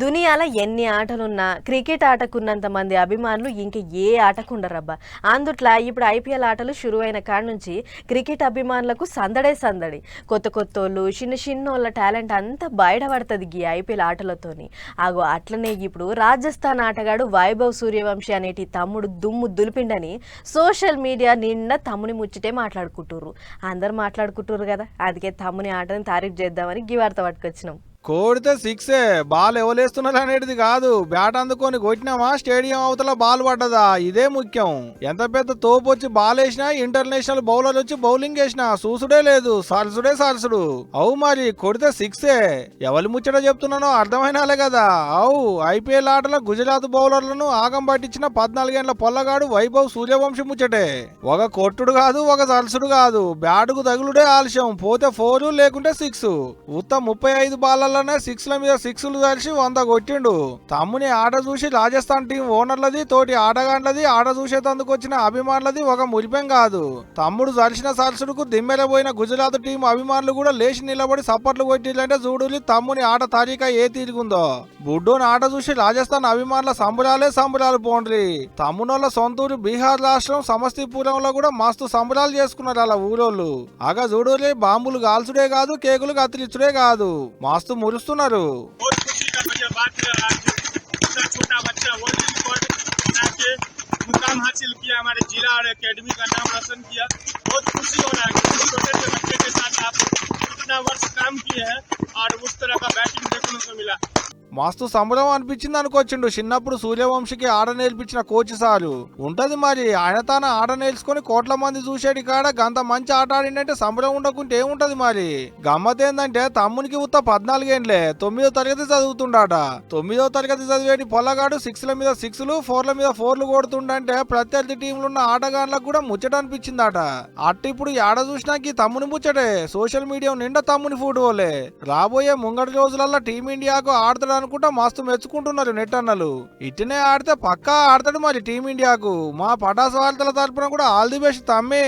దునియాల ఎన్ని ఆటలున్నా క్రికెట్ ఆటకున్నంత మంది అభిమానులు ఇంక ఏ ఆటకుండరబ్బా. అందుట్లా ఇప్పుడు ఐపీఎల్ ఆటలు షురు అయిన కాడ నుంచి క్రికెట్ అభిమానులకు సందడే సందడి. కొత్త కొత్తోళ్ళు చిన్న చిన్నోళ్ళ టాలెంట్ అంతా బయటపడుతుంది ఈ ఐపీఎల్ ఆటలతోని. ఆగో అట్లనే ఇప్పుడు రాజస్థాన్ ఆటగాడు వైభవ్ సూర్యవంశీ అనేటి తమ్ముడు దుమ్ము దులిపిండని సోషల్ మీడియా నిండా తమ్ముని ముచ్చటే మాట్లాడుకుంటుర్రు. అందరు మాట్లాడుకుంటుర్రు కదా అందుకే తమ్ముని ఆటని తారీఫ్ చేద్దామని గివార్త పట్టుకొచ్చినాం. కోడితే సిక్సే బాల్ ఎవలేస్తున్నారు అనేది కాదు. బ్యాట్ అందుకొని కొట్టినామా? స్టేడియం అవతల బాల్ పడ్డదా? ఇదే ముఖ్యం. ఎంత పెద్ద తోపు వచ్చి బాల్ వేసినా ఇంటర్నేషనల్ బౌలర్ వచ్చి బౌలింగ్ వేసినా చూసుడే లేదు. సరసుడే సరసుడు. అవు మరి కొడితే సిక్సే ఎవరి ముచ్చట చెప్తున్నానో అర్థమైనాలే కదా. అవు ఐపీఎల్ ఆటలో గుజరాత్ బౌలర్లను ఆగం పట్టించిన పద్నాలుగేళ్ళ పొల్లగాడు వైభవ్ సూర్యవంశి ముచ్చటే. ఒక కొట్టుడు కాదు ఒక సరసుడు కాదు. బ్యాటుకు తగులుడే ఆలస్యం. పోతే ఫోర్ లేకుంటే సిక్స్ ఉత్త ముప్పై ఐదు ఓవర్లనే సిక్స్ల మీద సిక్స్లు కలిసి వంద కొట్టిండు. తమ్ముని ఆట చూసి రాజస్థాన్ టీం ఓనర్లది తోటి ఆటగాండ్లది ఆట చూసేటందుకు వచ్చిన అభిమానులది ఒక మురిపెం కాదు. తమ్ముడు జరిసిన సరసుడుకు దిమ్మెలబోయిన గుజరాత్ టీం అభిమానులు కూడా లేచి నిలబడి సప్పట్లు కొట్టిందంటే చూడులి తమ్ముని ఆట తారీఖ ఏ తీరుకుందో. బుడ్డోని ఆట చూసి రాజస్థాన్ అభిమానుల సంబరాలే సంబరాలు పోండ్రి. తమ్మునోళ్ళ సొంతూరు బీహార్ రాష్ట్రం సమస్తీపురంలో కూడా మస్తు సంబరాలు చేసుకున్నారు అలా ఊరోళ్ళు. అగ చూడులే బాంబులు కాల్చుడే కాదు కేకులు కత్తిరించుడే కాదు. మస్తు మురుస్తున్నారు बहुत खुशी का मुझे बात है आज इतना छोटा बच्चा वर्ल्ड रिकॉर्ड बना के मुकाम हासिल किया हमारे जिला और एकेडमी का नाम रोशन किया बहुत खुशी हो रहा है कि इस छोटे से बच्चे के साथ आप इतना वर्ष काम किए हैं और उस तरह का बैटिंग देखने को मिला మస్తు సంబరం అనిపించింది అనుకొచ్చిండు చిన్నప్పుడు సూర్యవంశికి ఆట నేర్పించిన కోచ్ సారు. ఉంటది మరి. ఆయన తాన ఆట నేర్చుకొని కోట్ల మంది చూసేటి కాడ గంత మంచి ఆట ఆడిందంటే సంబరం ఉండకుంటే ఏముంటది మరి? గమ్మతేందంటే తమ్మునికి ఉత్త పద్నాలుగేండ్లే. తొమ్మిదో తరగతి చదువుతుండాట. తొమ్మిదో తరగతి చదివేటి పొల్లగాడు సిక్స్ల మీద సిక్స్లు ఫోర్ల మీద ఫోర్లు కొడుతుండంటే ప్రత్యర్థి టీంలో ఉన్న ఆటగాళ్ళకు కూడా ముచ్చట అనిపించిందట అట్ట ఇప్పుడు ఆడ చూసినాకి తమ్ముని ముచ్చటే. సోషల్ మీడియా నిండా తమ్ముని ఫోటోలే. రాబోయే ముంగటి రోజులల్లో టీమిండియాకు ఆడతాడు అనుకుంటా మస్తు మెచ్చుకుంటున్నారు నెట్ అన్నలు. ఇట్టనే ఆడితే పక్కా ఆడతాడు మరి టీమిండియాకు. మా పటాస్ వార్తల తరపున కూడా ఆల్ ది బెస్ట్ తమ్మే.